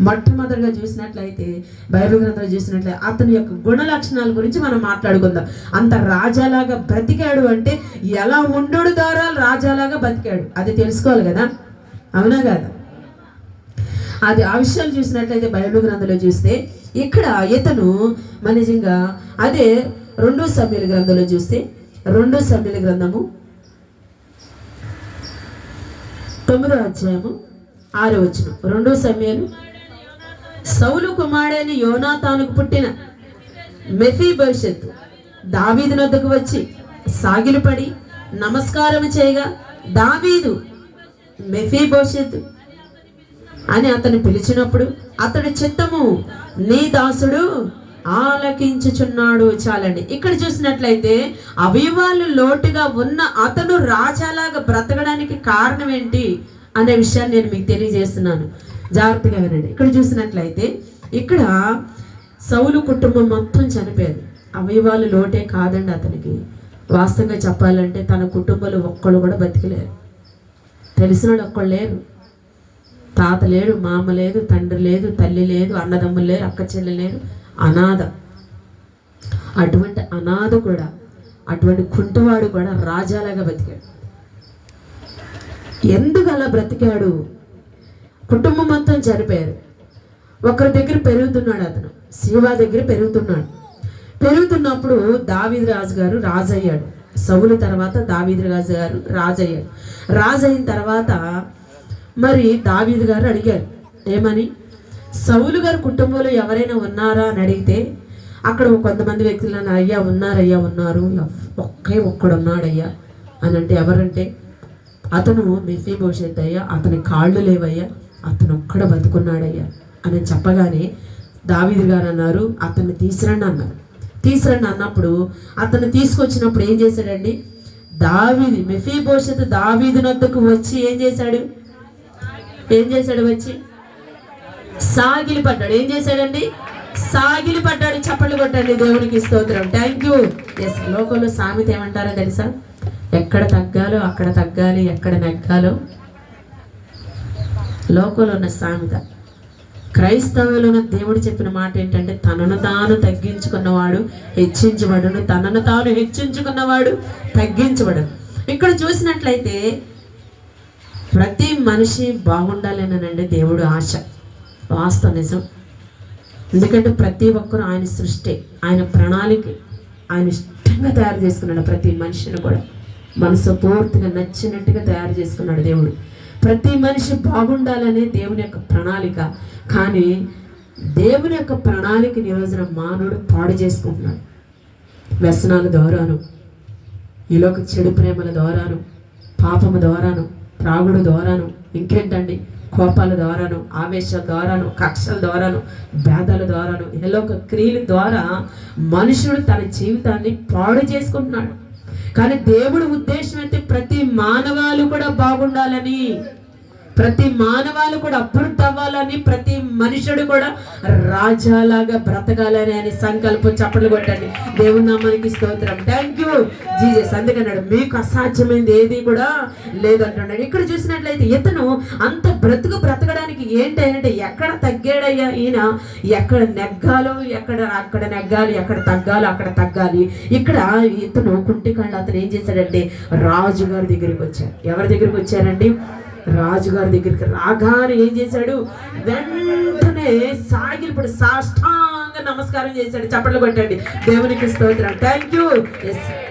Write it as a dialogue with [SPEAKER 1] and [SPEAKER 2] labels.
[SPEAKER 1] మొట్టమొదటిగా చూసినట్లయితే బైబిల్ గ్రంథంలో చూసినట్లయితే అతని యొక్క గుణ లక్షణాల గురించి మనం మాట్లాడుకుందాం. అంత రాజాలాగా బ్రతికాడు అంటే ఎలా ఉండు ద్వారా రాజాలాగా బతికాడు అది తెలుసుకోవాలి కదా? అవునా కదా? అది ఆ విషయాలు చూసినట్లయితే బైబిల్ గ్రంథంలో చూస్తే ఇక్కడ ఇతను మన నిజంగా అదే రెండో సభ్యుల గ్రంథంలో చూస్తే రెండో సభ్యుల గ్రంథము తొమ్మిదో అధ్యాయము ఆరో వచ్చిన రెండో సమయాలు సౌలు కుమారుడైన యోనాతానుకు పుట్టిన మెఫీ భవిష్యత్తు దావీదు నద్దకు వచ్చి సాగిలుపడి నమస్కారం చేయగా దావీదు మెఫీ భవిష్యత్తు అని అతను పిలిచినప్పుడు అతడి చిత్తము నీ దాసుడు ఆలకించుచున్నాడు చాలండి. ఇక్కడ చూసినట్లయితే అవయవాలు లోటుగా ఉన్న అతను రాజాలాగా బ్రతకడానికి కారణం ఏంటి అనే విషయాన్ని నేను మీకు తెలియజేస్తున్నాను. జాగ్రత్తగా వినండి. ఇక్కడ చూసినట్లయితే ఇక్కడ సౌలు కుటుంబం మొత్తం చనిపోయింది. అవయవాలు లోటే కాదండి అతనికి. వాస్తవంగా చెప్పాలంటే తన కుటుంబంలో ఒక్కళ్ళు కూడా బతికలేరు. తెలిసిన వాళ్ళు ఒక్కళ్ళు లేరు. తాత లేడు మామ లేదు తండ్రి లేదు తల్లి లేదు అన్నదమ్ములు లేరు అక్క చెల్లి లేరు. అనాథ. అటువంటి అనాథ కూడా అటువంటి కుంటవాడు కూడా రాజాలాగా బతికాడు. ఎందుకు అలా బ్రతికాడు? కుటుంబం మొత్తం చనిపోయారు. ఒకరి దగ్గర పెరుగుతున్నాడు అతను. శివా దగ్గర పెరుగుతున్నాడు. పెరుగుతున్నప్పుడు దావీద్రాజు గారు రాజు అయ్యాడు తర్వాత దావీదు రాజు గారు రాజు అయ్యాడు రాజు అయిన తర్వాత మరి దావీద్ గారు అడిగారు ఏమని? సౌలు గారి కుటుంబంలో ఎవరైనా ఉన్నారా? అని అడిగితే అక్కడ కొంతమంది వ్యక్తులు అయ్యా ఉన్నారయ్యా ఉన్నారు. ఒక్కే ఒక్కడున్నాడయ్యా. అని అంటే ఎవరంటే అతను మిఫీ భవిష్యత్ అయ్యా అతని కాళ్ళు లేవయ్యా. అతను ఒక్కడ బతుకున్నాడయ్యా అని చెప్పగానే దావీదు గారు అన్నారు అతన్ని తీసురండి అన్నారు. తీసురండి అన్నప్పుడు అతన్ని తీసుకొచ్చినప్పుడు ఏం చేశాడండి? దావీది మెఫీ భవిష్యత్తు దావీదు నద్దకు వచ్చి ఏం చేశాడు? ఏం చేశాడు వచ్చి? సాగిలి పడ్డాడు. ఏం చేశాడండి? సాగిలి పడ్డాడు. చప్పట్లు కొట్టండి. దేవునికి స్తోత్రం. థ్యాంక్ యూ ఎస్ లోకంలో సామెత ఏమంటారో తెలుసా? ఎక్కడ తగ్గాలో అక్కడ తగ్గాలి ఎక్కడ నెగ్గాలో లోకంలో ఉన్న సామెత. క్రైస్తవులు ఉన్న దేవుడు చెప్పిన మాట ఏంటంటే తనను తాను తగ్గించుకున్నవాడు హెచ్చించబడును. తనను తాను హెచ్చించుకున్నవాడు తగ్గించబడును. ఇక్కడ చూసినట్లయితే ప్రతి మనిషి బాగుండాలేనండి దేవుడు ఆశ. వాస్తవ నిజం. ఎందుకంటే ప్రతి ఒక్కరు ఆయన సృష్టి ఆయన ప్రణాళిక ఆయన ఇష్టంగా తయారు చేసుకున్నాడు ప్రతి మనిషిని కూడా. మనసు పూర్తిగా నచ్చినట్టుగా తయారు చేసుకున్నాడు దేవుడు. ప్రతి మనిషి బాగుండాలనే దేవుని యొక్క ప్రణాళిక. కానీ దేవుని యొక్క ప్రణాళికని నిరోజన మానవుడు పాడు చేసుకుంటున్నాడు. వ్యసనాల ద్వారాను ఈలోక చెడు ప్రేమల ద్వారాను పాపము ద్వారాను త్రాగుడు ద్వారాను ఇంకేంటండి? కోపాల ద్వారాను ఆవేశాల ద్వారాను కక్షల ద్వారాను భేదాల ద్వారాను ఏలోక క్రియల ద్వారా మనుషుడు తన జీవితాన్ని పాడు చేసుకుంటున్నాడు. కానీ దేవుడి ఉద్దేశం అయితే ప్రతి మానవాళి కూడా బాగుండాలని ప్రతి మానవాళి కూడా అభివృద్ధి అవ్వాలని ప్రతి మనుషుడు కూడా రాజాలాగా బ్రతకాలని అని సంకల్పం చప్పట్లు కొట్టండి. దేవుని నామానికి స్తోత్రం. థ్యాంక్ యూ జీజస్ అందుకన్నాడు మీకు అసాధ్యమైంది ఏది కూడా లేదంటున్నాడు. ఇక్కడ చూసినట్లయితే ఇతను అంత బ్రతుకు బ్రతకడానికి ఏంటి అంటే ఎక్కడ తగ్గాడయ్యా ఈయన? ఎక్కడ నెగ్గాలో ఎక్కడ అక్కడ నెగ్గాలి ఎక్కడ తగ్గాలో అక్కడ తగ్గాలి. ఇక్కడ ఇతను కుంటికాళ్ళు అతను ఏం చేశాడంటే రాజుగారి దగ్గరికి వచ్చారు ఎవరి దగ్గరికి వచ్చారండి రాజుగారి దగ్గరికి రాగానే ఏం చేశాడు? వెంటనే సాగిలిపడి సాష్టాంగ నమస్కారం చేశాడు. చప్పట్లు కొట్టండి. దేవునికి స్తోత్రం. Thank you yes